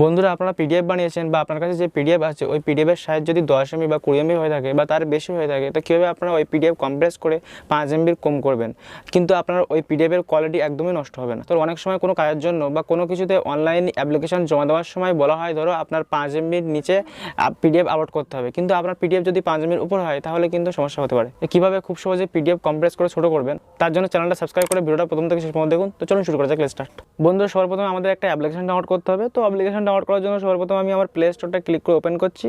বন্ধুরা, আপনারা পিডিএফ বানিয়েছেন বা আপনার কাছে যে পিডিএফ আছে, ওই পিডিএফের সাইজ যদি দশ এমবি বা কুড়ি এমবি হয়ে থাকে বা তার বেশি হয়ে থাকে, তো কীভাবে আপনারা ওই পিডিএফ কম্প্রেস করে পাঁচ এমবির কম করবেন? কিন্তু আপনার ওই পিডিএফের কোয়ালিটি একদমই নষ্ট হবে না। তো অনেক সময় কোনো কাজের জন্য বা কোনো কিছুতে অনলাইন অ্যাপ্লিকেশন জমা দেওয়ার সময় বলা হয়, ধরো আপনার পাঁচ এমবির নিচে পিডিএফ আপলোড করতে হবে। কিন্তু আপনার পিডিএফ যদি পাঁচ এমবির উপর হয়, তাহলে কিন্তু সমস্যা হতে পারে। কীভাবে খুব সহজে পিডিএফ কম্প্রেস করে ছোটো করবেন? তার জন্য চ্যানেলটা সাবস্ক্রাইব করে ভিডিওটা প্রথম থেকে শেষ পর্যন্ত দেখুন। তো চলুন শুরু করা যাক স্টার্ট বন্ধুরা, সর্বপ্রথম আমাদের একটা অ্যাপ্লিকেশন ডাউনলোড করতে হবে। তো অ্যাপ্লিকেশন ডাউনলোড করার জন্য সর্বপ্রথম আমি আমার প্লে স্টোরটা ক্লিক করে ওপেন করছি।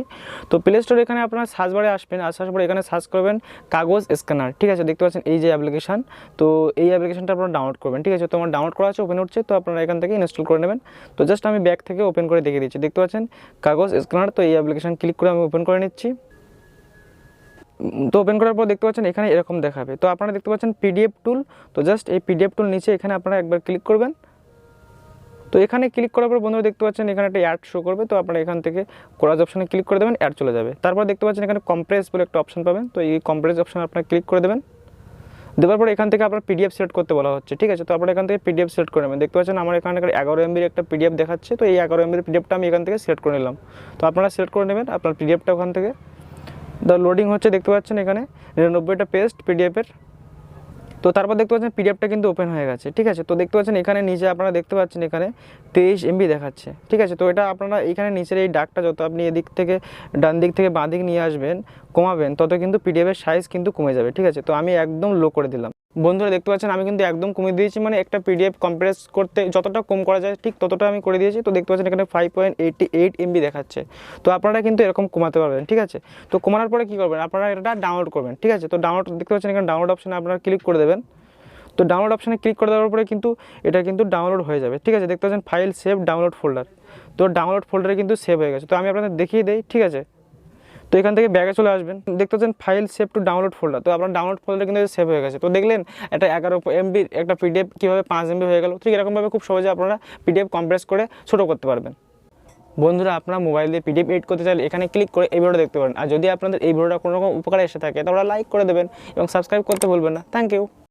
তো প্লে স্টোর এখানে আপনার সার্চ বারে আসবেন আসার পরে এখানে সার্চ করবেন কাগজ স্ক্যানার ঠিক আছে? দেখতে পাচ্ছেন এই যে অ্যাপ্লিকেশন তো এই অ্যাপ্লিকেশনটা আপনারা ডাউনলোড করবেন, ঠিক আছে? তো আমার ডাউনলোড করা আছে ওপেন হচ্ছে, তো আপনারা এখান থেকে ইনস্টল করে নেবেন। তো জাস্ট আমি ব্যাক থেকে ওপেন করে দেখিয়ে দিচ্ছি। দেখতে পাচ্ছেন কাগজ স্ক্যানার তো এই অ্যাপ্লিকেশন ক্লিক করে আমি ওপেন করে নিচ্ছি। তো ওপেন করার পর দেখতে পাচ্ছেন এখানে এরকম দেখাবে। তো আপনারা দেখতে পাচ্ছেন পিডিএফ টুল তো জাস্ট এই পিডিএফ টুল নিচে এখানে আপনারা একবার ক্লিক করবেন। তো এখানে ক্লিক করার পর বন্ধুরা দেখতে পাচ্ছেন এখানে একটা অ্যাড শো করবে, তো আপনারা এখান থেকে কোরাজ অপশানে ক্লিক করে দেবেন অ্যাড চলে যাবে। তারপর দেখতে পাচ্ছেন এখানে কম্প্রেস বলে একটা অপশন পাবেন, তো এই কম্প্রেস অপশনে আপনারা ক্লিক করে দেবেন। দেওয়ার পর এখান থেকে আপনার পিডিএফ সিলেক্ট করতে বলা হচ্ছে, ঠিক আছে? তো আপনারা এখান থেকে পিডিএফ সিলেক্ট করে নেবেন। দেখতে পাচ্ছেন আমার এখানে এগারো এমবির একটা পিডিএফ দেখাচ্ছে, তো এই এগারো এমবির পিডিএফটা আমি এখান থেকে সিলেক্ট করে নিলাম। তো আপনারা সিলেক্ট করে নেবেন আপনার পিডিএফটা ওখান থেকে। দ্য লোডিং হচ্ছে দেখতে পাচ্ছেন এখানে, নিরানব্বইটা পেস্ট পিডিএফের তো তারপর দেখতে পাচ্ছেন পিডিএফটা কিন্তু ওপেন হয়ে গেছে, ঠিক আছে? তো দেখতে পাচ্ছেন এখানে নিচে আপনারা দেখতে পাচ্ছেন এখানে তেইশ এমবি দেখাচ্ছে, ঠিক আছে? তো এটা আপনারা এখানে নিচের এই ডাকটা যত আপনি এদিক থেকে, ডান দিক থেকে বাঁ দিক নিয়ে আসবেন, কমাবেন, তত কিন্তু পিডিএফের সাইজ কিন্তু কমে যাবে, ঠিক আছে? তো আমি একদম লো করে দিলাম। বন্ধুরা দেখতে পাচ্ছেন, আমি কিন্তু একদম কমিয়ে দিয়েছি মানে একটা পিডিএফ কম্প্রেস করতে যতটা কম করা যায়, ঠিক ততটা আমি করে দিয়েছি। তো দেখতে পাচ্ছেন, এখানে five point eighty eight MB দেখাচ্ছে। তো আপনারা কিন্তু এরকম কমাতে পারবেন, ঠিক আছে? তো কমানোর পরে কী করবেন? আপনারা এটা ডাউনলোড করবেন, ঠিক আছে? তো ডাউনলোড দেখতে পাচ্ছেন, এখানে ডাউনলোড অপশনে আপনারা ক্লিক করে দেবেন। তো ডাউনলোড অপশানে ক্লিক করে দেওয়ার পরে কিন্তু এটা কিন্তু ডাউনলোড হয়ে যাবে, ঠিক আছে? দেখতে পাচ্ছেন ফাইল সেভ ডাউনলোড ফোল্ডার তো ডাউনলোড ফোল্ডারে কিন্তু সেভ হয়ে গেছে। তো আমি আপনাদের দেখিয়ে দিই, ঠিক আছে? তো এখান থেকে ব্যাগে চলে আসবেন। দেখতে পাচ্ছেন file save to download folder তো আপনার ডাউনলোড ফোল্ডার কিন্তু সেভ হয়ে গেছে। তো দেখলেন, একটা এগারো এমবি একটা পিডিএফ কীভাবে পাঁচ এমবি হয়ে গেল। ঠিক এরকমভাবে খুব সহজে আপনারা পিডিএফ কম্প্রেস করে ছোটো করতে পারবেন। বন্ধুরা, আপনারা মোবাইল দিয়ে পিডিএফ এডিট করতে চাইলে এখানে ক্লিক করে এই ভিডিওটা দেখতে পারেন। আর যদি আপনাদের এই ভিডিওটা কোনো রকম উপকারে এসে থাকে, তাহলে লাইক করে দেবেন এবং সাবস্ক্রাইব করতে ভুলবেন না। Thank you